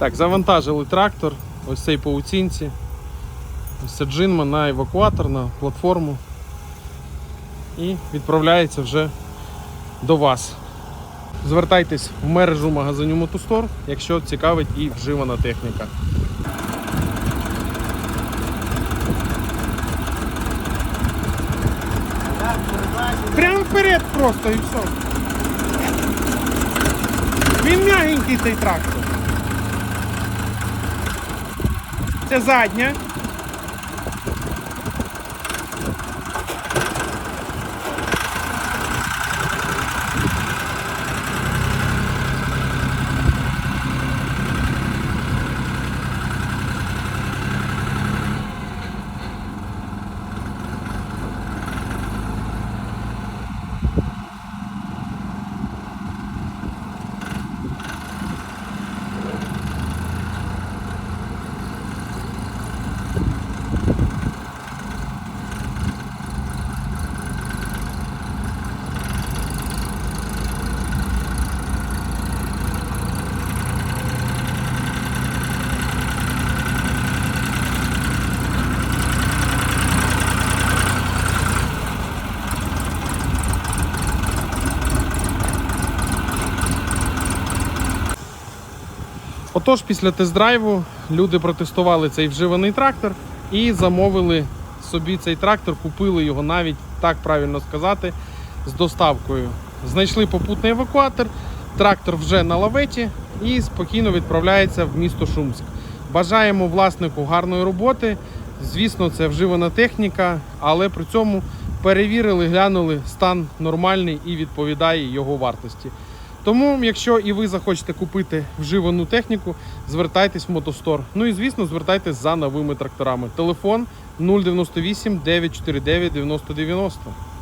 Так, завантажили трактор, ось цей паутинці. Ось джинма на евакуатор, на платформу. І відправляється вже до вас. Звертайтесь в мережу магазинів Мотостор, якщо цікавить і вживана техніка. Прямо вперед просто і все. Він м'ягенький цей трактор. Це задня. Отож, після тест-драйву люди протестували цей вживаний трактор і замовили собі цей трактор, купили його навіть так правильно сказати, з доставкою. Знайшли попутний евакуатор, трактор вже на лаветі і спокійно відправляється в місто Шумськ. Бажаємо власнику гарної роботи. Звісно, це вживана техніка, але при цьому перевірили, глянули, стан нормальний і відповідає його вартості. Тому, якщо і ви захочете купити вживану техніку, звертайтесь в Мотостор. Ну і звісно, звертайтесь за новими тракторами. Телефон 098 949 9090.